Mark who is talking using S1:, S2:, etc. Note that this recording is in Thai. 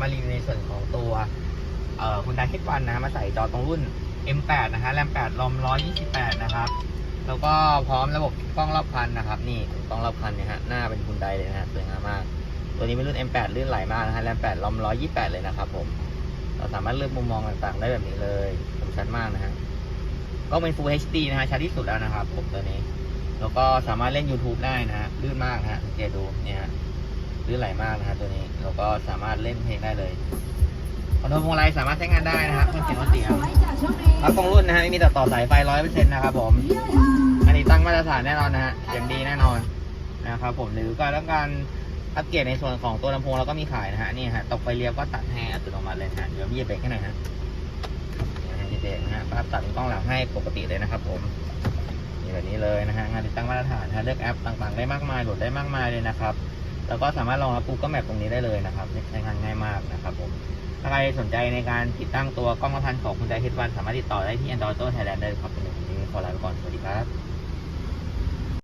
S1: มารีวิในส่วนของตัวคุณดาคิดวันนะมาใส่จอตรงรุ่น M8 นะฮะแรม8ลอม128 นะครับ แล้วก็พร้อมระบบกล้องรอบคันนะครับ นี่กล้องรอบคันเนี่ยฮะหน้าเป็นคุณไดเลยนะฮะสวยงามมาก ตัวนี้เป็นรุ่น M8 ลื่นไหลมากนะฮะแรม8ลอม128 เลยนะครับผมเราสามารถเลือกมุมมองต่างๆ ได้แบบนี้เลยสมชัดมากนะฮะก็เป็น Full HD นะฮะชัดที่สุดแล้วนะครับผมตัวนี้ แล้วก็สามารถเล่น YouTube ได้นะฮะลื่นมากฮะเจดูเนี่ย ลื่นไหลมากนะฮะตัวนี้แล้วก็สามารถเล่นเพลงได้เลยคอนโทรลพวงมาลัยสามารถใช้งานได้นะครับเครื่องเสียงเครื่องเสียงรับตรงรุ่นนะฮะไม่มีต่อต่อสายไฟร้อยเปอร์เซ็นต์นะครับผมอันนี้ตั้งมาตรฐานแน่นอนนะฮะเสียงดีแน่นอนนะครับผมหรือการต้องการอัปเกรดในส่วนของตัวลำโพงเราก็มีขายนะฮะนี่ฮะตกไฟเลี้ยวก็ตัดให้อัตโนมัติเลยฮะเดี๋ยวพี่จะเบรกให้หน่อยฮะนี่ฮะเบรกนะฮะภาพตัดเป็นกล้องหลังให้ปกติเลยนะครับ ผมนี่แบบนี้เลยนะฮะงานติดตั้งมาตรฐานนะฮะเลือกแอปต่างๆ ได้มากมายโหลดได้มากมายเลยนะครับ แล้วก็สามารถรองรับ Google Map ตรงนี้ได้เลยนะครับใช้งานง่ายมากนะครับผมถ้าใครสนใจในการติดตั้งตัวกล้องกระพันของคุณใจเฮดวันสามารถติดต่อได้ที่ Android Auto Thailand ได้เลยครับวันนี้ขอลาไปก่อนสวัสดีครับ